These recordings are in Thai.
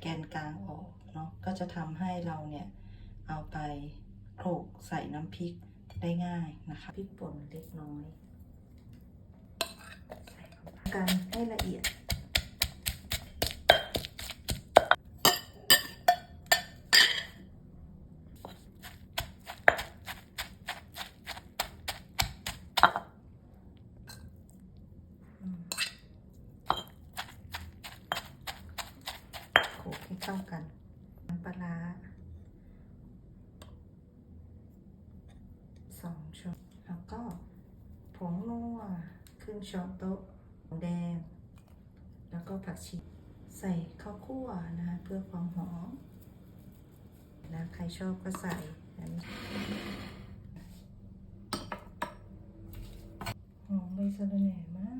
แกนกลางออกเนาะก็จะทำให้เราเนี่ยเอาไปโขลกใส่น้ำพริกได้ง่ายนะคะพริกป่นเล็กน้อย ใส่เข้าไปกันให้ละเอียด อืมโขลกให้ เข้ากันน้ำปลาร้าสองช้อนแล้วก็ผงนัวครึ่งช้อนโต๊ะแดง แล้วก็ผักชีใส่ข้าวคั่วนะคะเพื่อความหอมนะใครชอบก็ใส่อันนี้หอมใบสะระแหน่มาก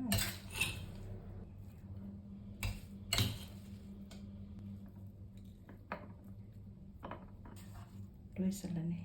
ด้วยสะระแหน่